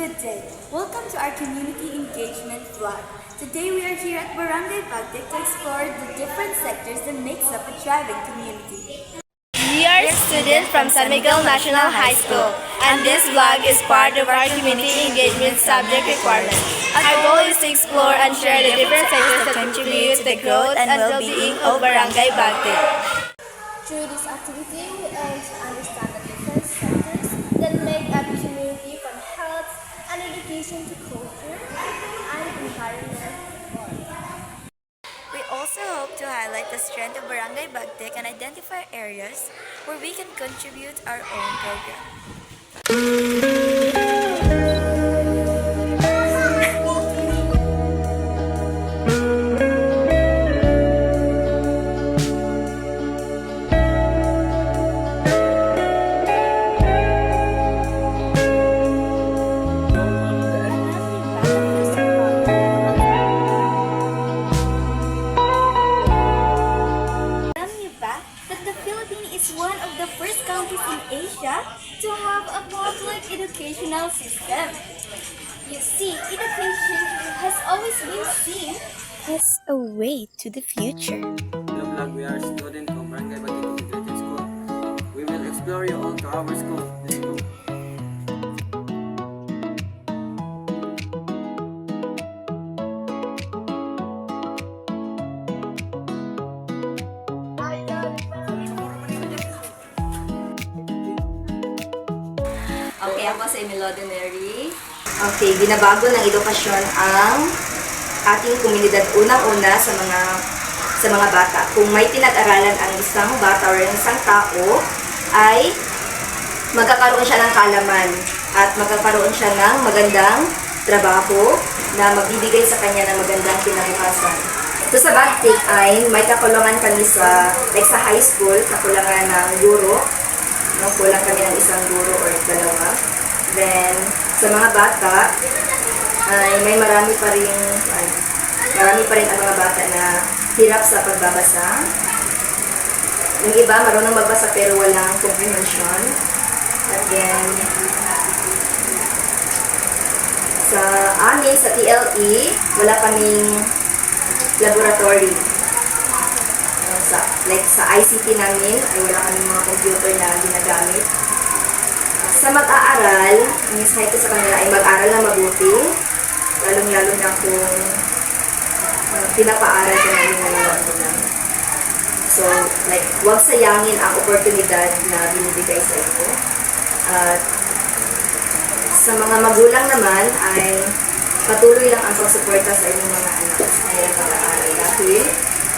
Good day. Welcome to our community engagement vlog. Today we are here at Barangay Bagdek to explore the different sectors that makes up a thriving community. We are students from San Miguel National High School, and this vlog is part of our community engagement subject requirement. Our goal is to explore and share the different sectors that contribute to the growth and well-being of Barangay Bagte. Through this activity, we aim to understand the different sectors that make up a community from education to culture and environment. We also hope to highlight the strength of Barangay Bagtek and identify areas where we can contribute our own program. Our school. Let's go. Okay, ako si Melody Mary. Okay, binabago ng edukasyon ang ating komunidad unang-una sa mga sa mga bata. Kung may pinag-aralan ang isang bata o ang isang tao, ay magkakaroon siya ng kalaman at magkakaroon siya ng magandang trabaho na magbibigay sa kanya ng magandang kinabukasan. So sa Bagtik ay may kakulangan kami sa, like sa high school, kakulangan ng guro, no, kulang kami ng isang guro or dalawa. Then, sa mga bata, ay may marami pa rin, ay, marami pa rin ang mga bata na hirap sa pagbabasa. Yung iba, marunong magbasa pero walang comprehension. Then, sa amin, sa TLE, wala kaming laboratory. Sa, like sa ICT namin, ay wala kaming mga computer na ginagamit. Sa mag-aaral, ang mensahe ko sa kanila ay mag-aral na mabuti, lalong-lalo na kung uh, pinapaaral ka namin ng mga magulang. So, like, huwag sayangin ang oportunidad na binibigay sa inyo. At sa mga magulang naman ay patuloy lang ang pagsuporta sa inyong mga anak sa kanilang pag-aaral. Dahil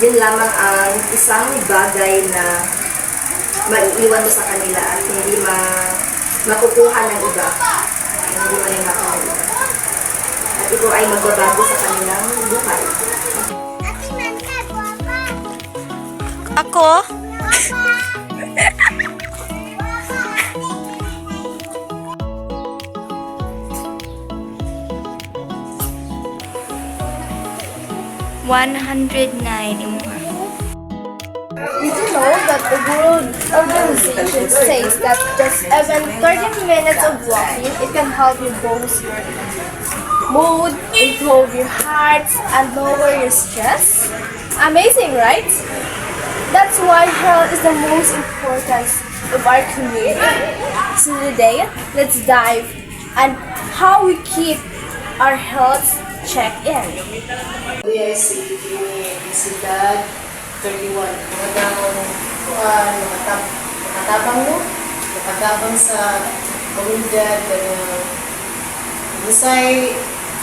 yun lamang ang isang bagay na maiiwan mo sa kanila at hindi ma makukuha ng iba. Hindi malimakaw ng iba. At ito ay magbabago sa kanilang buhay. Ako? One hundred nine more. Did you know that the World Organization says that just even 30 minutes of walking, it can help you boost your mood, improve your heart, and lower your stress? Amazing, right? That's why health is the most important of our community. So today, let's dive and how we keep our health check in. Yes, Universidad 31. Mga daw, uh, nakatab nakatabang mo, nakatabang sa komunidad, uh, Usay,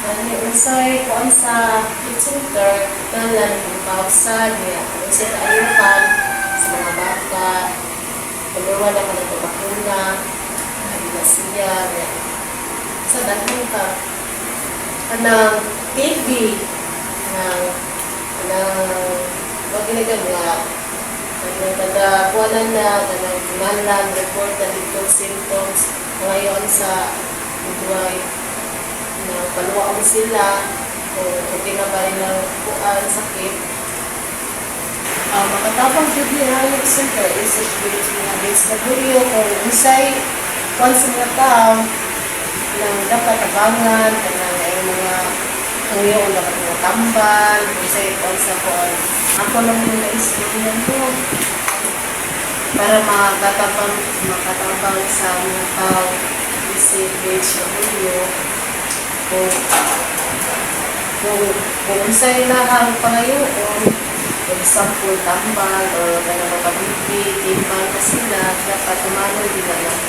ano, usay, kuan sa youth center, talan, ang kausad, niya, usay ayukan sa mga bata, pagawa na mga pabakuna, na niya. Sa dahil ka, kanang TV, ng kanang wag ginagawa kanang kada kuwanan na kanang kimalan report na dito symptoms. Ngayon sa buhay na paluwa mo sila. O okay na ba rin ang kuan sakit? Uh, makatapang Jubilee Health Center is situated in a base na buryo kung isay once nga tao nang dapat tabangan kanang ay mga yung dapat mga tambal kasi also po ako lang yung naisipin ko para makatabang makatabang sa mga tao isip HW kung kung kung unsay lahang pangayoon for example tambal or kaya makabibi timbang na sila dapat tumano din na lang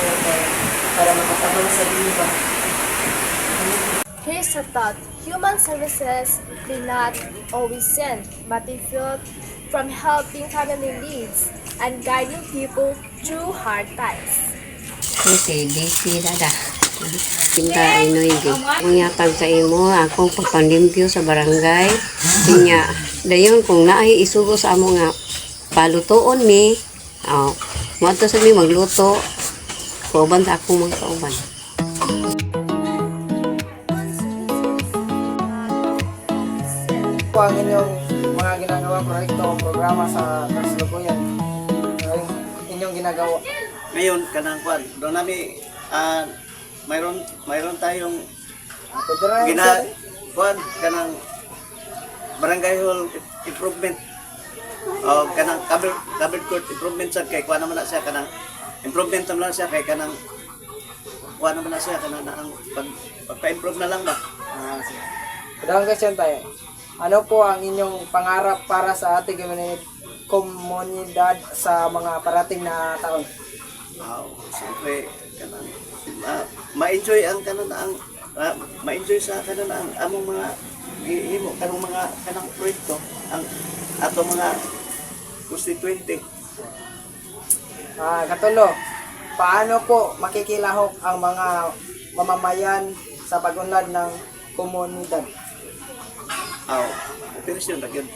para makatabang sa diba Here's a thought. Human services do not always sin, but they feel from helping family needs and guiding people through hard times. Okay, DC dada. Kita ino hindi. Mangyatag sa imo akong pagpanlimpyo sa barangay. Kanya, dayon kung naay isugo sa amo nga palutoon mi. Oh, mo sa mi magluto. Kauban sa akong mga kauban. Ang inyong mga ginagawang proyekto o programa sa kasalukuyan. Ang inyong ginagawa. Ngayon, kanang kwan, doon namin, ah, mayroon, mayroon tayong Pwede rin gina, kwan, kanang barangay hall improvement. O kanang cover, covered court improvement sa kay kwan naman na siya, kanang improvement naman lang siya kay kanang kwan naman na siya, kanang na ang pag, pagpa-improve na lang ba? Ah, sige. Dalawang question tayo. Ano po ang inyong pangarap para sa ating komunidad, sa mga parating na taon? Wow, siyempre, kanang, ma- ma-enjoy ang kanang ang ah, ma-enjoy sa kanang ang among mga gihimo kanang mga kanang proyekto ang ato mga constituente. Ah, katulo, paano po makikilahok ang mga mamamayan sa pagunlad ng komunidad? Aw, operasyon ra gyud.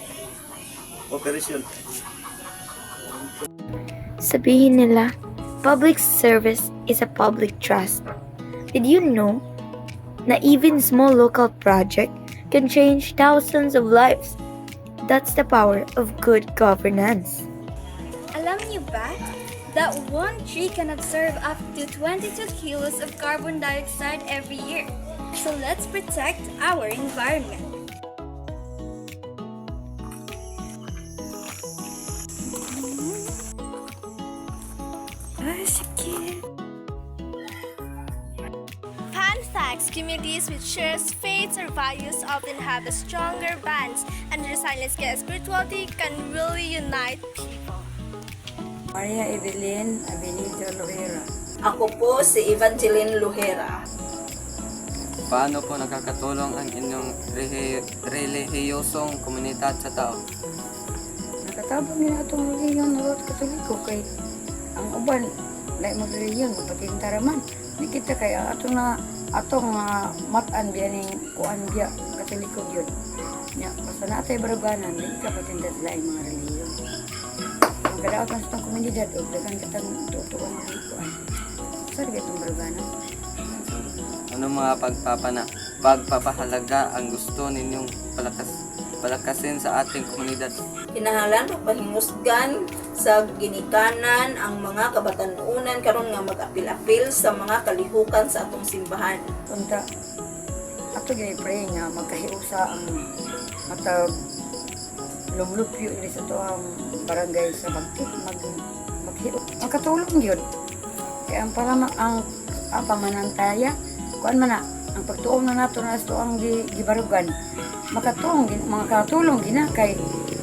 Operasyon. Sabihin nila, public service is a public trust. Did you know na even small local project can change thousands of lives? That's the power of good governance. Alam niyo ba that one tree can absorb up to 22 kilos of carbon dioxide every year? So let's protect our environment. Communities with shares faiths or values often have a stronger bonds, and resilience and spirituality can really unite people. Maria Evelyn Abenito Lohera. Ako po si Evangeline Luhera. Paano po nakakatulong ang inyong relihiyosong komunidad sa tao? Nakatabang nila itong reliyon na lot katoliko kay ang uban lain mag-reliyon pati yung taraman. Di kita kay ang atong na atong uh, matan biya ning kuan biya katoliko yun. Nya basta na tay baruganan di ka patindat lain mga reliyon. Ang kadaot ang itong komunidad o dagang katang tutuan ng kuan. Saan ka itong baruganan? Ano mga pagpapana, pagpapahalaga ang gusto ninyong palakas, palakasin sa ating komunidad? Kinahanglan og pahingusgan sa ginikanan ang mga kabatanunan karon nga mag-apil-apil sa mga kalihukan sa atong simbahan. Punta, ato gini pray nga magkahiusa ang matag lumlupyo ini sa to ang barangay sa Bagtik mag maghiu. Ang katulong yun. Kaya ang para ang ang pamanantaya kuan man na ang pagtuong na nato na sa ang gi, gibarugan makatulong gin mga katulong gina kay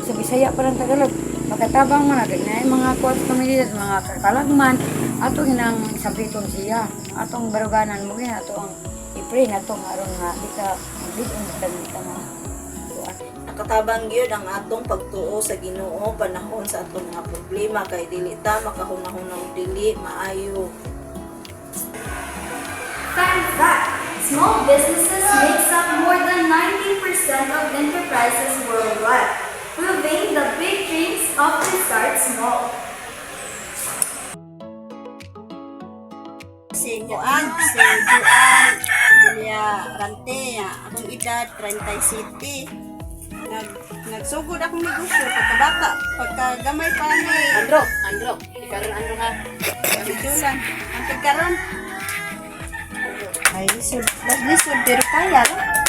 sa Bisaya parang Tagalog makatabang man kay na mga kuat komunidad mga kakalagman ato ginang sabiton siya atong baruganan mo gina ato ang i-pray na to aron nga di ka magbigong sa kita na kuan Nakatabang gyud ang atong pagtuo sa Ginoo panahon sa atong mga problema kay dili ta makahunahunang dili maayo. Fun fact! Small businesses makes up more than 90% of enterprises worldwide, proving the big dreams often start small. si Juan, si Juan Julia Rante, akong edad 37. Nag nagsugod akong negosyo pagkabata, pagkagamay pa ni Andro, Andro, ikaw rin Andro nga. Julan. Ang pagkaroon, Ay, lisod. Mas lisod, pero kaya lang.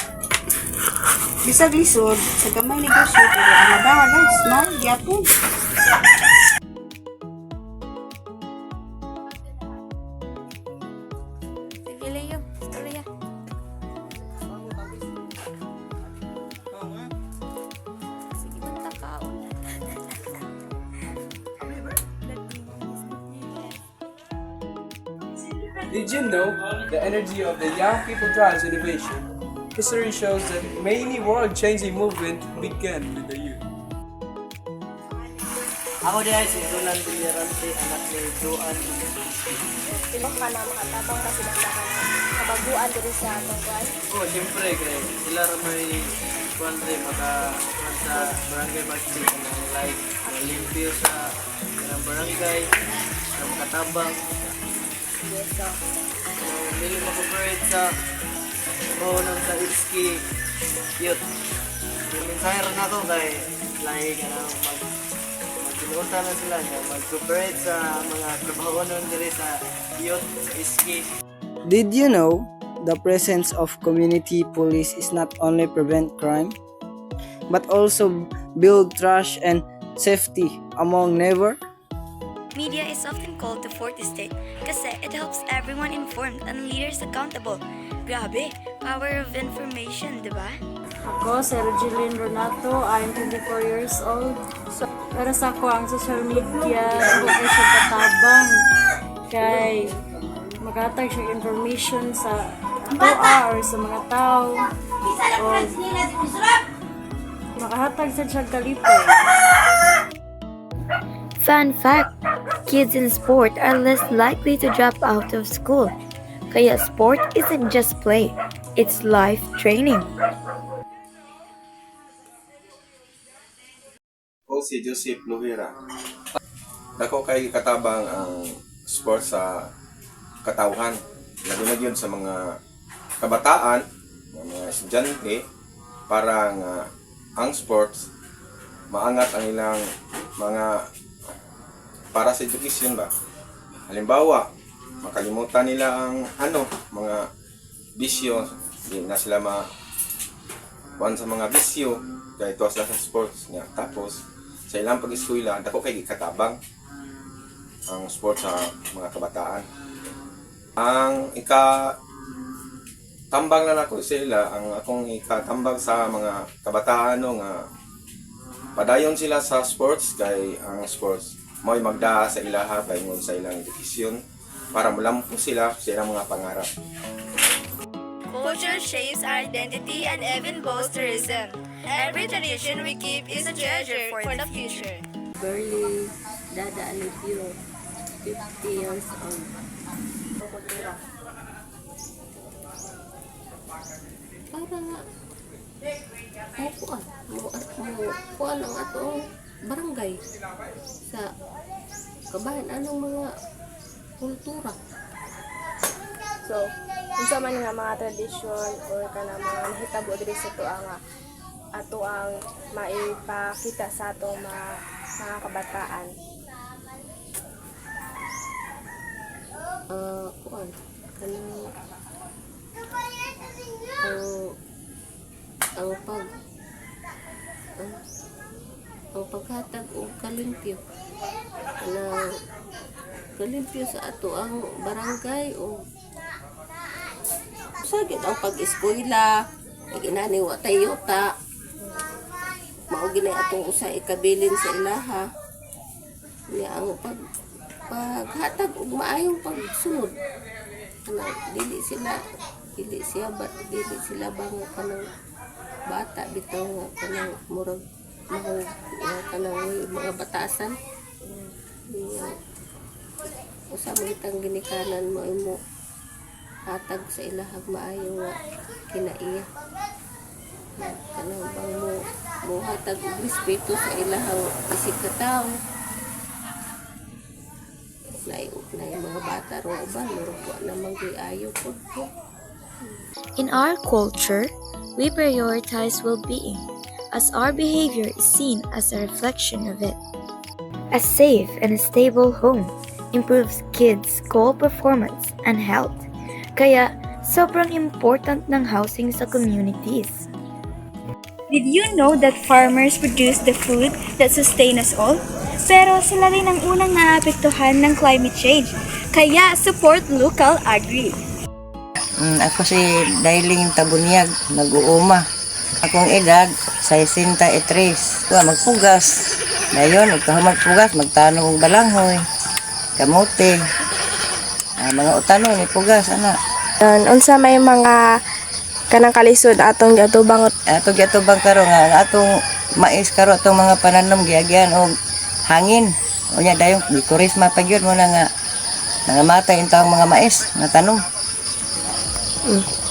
Bisag lisod, sa gamay negosyo, pero ang madawa guys, small, gyapon. Sige, Leo. Istorya. Sige, banta kaon. Did you know the energy of the young people drives innovation? History shows that many world-changing movement began with the youth. Ako diya si Roland Villarante, anak ni Joan. Ilo ka na makatabang kasi nagdakan kabaguan diri sa atong kuan. Oh, siyempre, kaya sila rin may kuwan rin maka sa barangay Magsi ng like limpyo sa ng barangay, ng katabang. Yes, so. So, hindi mag-operate sa Ronan sa Itski Youth. Yung mensahe rin ako kay lahi ka na mag magpinuta na sila nga mag-cooperate sa mga trabaho nun diri sa Youth Itski. Did you know the presence of community police is not only prevent crime but also build trust and safety among neighbor? Media is often called the fourth estate kasi it helps everyone informed and leaders accountable. Grabe, power of information, di ba? Ako, si Regeline Renato. I'm 24 years old. So, para sa ako, ang social media, ako kay siya katabang. Kay, maghatag siya information sa toa or sa mga tao. O, makahatag sa siya kalipay. Fun fact, kids in sport are less likely to drop out of school. Kaya sport isn't just play, it's life training. Ako si Joseph Lovera. Dako kay katabang ang sports sa katawhan. Lalo na yun sa mga kabataan, mga estudyante, para nga ang sports maangat ang ilang mga para sa education ba. Halimbawa, makalimutan nila ang ano, mga bisyo, di na sila ma kuan sa mga bisyo, kaya ito sila sa sports niya. Tapos, sa ilang pag-eskwela, dako kay katabang ang sports sa mga kabataan. Ang ika tambang na nako sila, ang akong ikatambang sa mga kabataan nga padayon sila sa sports kay ang sports mo'y magdaa sa ilaha paingon sa ilang edukasyon para mulampo sila sa ilang mga pangarap. Culture shapes our identity and even boasts tourism. Every tradition we keep is a treasure for the future. Burley, Dada Alipio, 50 years old. Para nga, mo kuan, mo, mo kuan ang atong barangay sa kabahan anong mga kultura. So, unsa man nga mga tradisyon or kana mga nahitabo diri sa tuwa nga ato ang maipakita sa atong mga, mga kabataan. uh, kuan kanang ang ang pag ang, ang paghatag og kalimpyo. Na kalimpyo sa ato ang barangay o sagit ang pag-eskwela. Iginani wa tayo ta mao gini atong usa ikabilin sa ilaha. Niya ang pag paghatag og maayong pagsunod. Kana dili sila dili siya ba dili sila bang kanang bata bitaw kanang murag mga nga kanang mga batasan. Niya usa mo itang ginikanan mo imo hatag sa ilahag maayo nga kinaiya. Kanang bang mo mo hatag og respeto sa ilahang isig ka tao. Na na yung mga bata ro uban murag wa na magiayo pud po. In our culture, we prioritize well being, as our behavior is seen as a reflection of it. A safe and stable home improves kids' school performance and health. Kaya, sobrang important ng housing sa communities. Did you know that farmers produce the food that sustain us all? Pero sila rin ang unang naapektuhan ng climate change. Kaya support local agri. Mm, ako si Dailing Tabunyag, nag-uuma. Akong edad, 63. Ito, magpugas. Dayon, magkahuman pugas, magtanong og balanghoy, kamote. Ah, mga utano ni pugas, ana. unsa may mga kanang kalisod atong gatubang Ato gatubang karo nga atong mais karo atong mga pananom giagyan og hangin. Unya dayon gikurisma pa gyud mo na nga nangamatay intang mga mais nga tanom. Mm.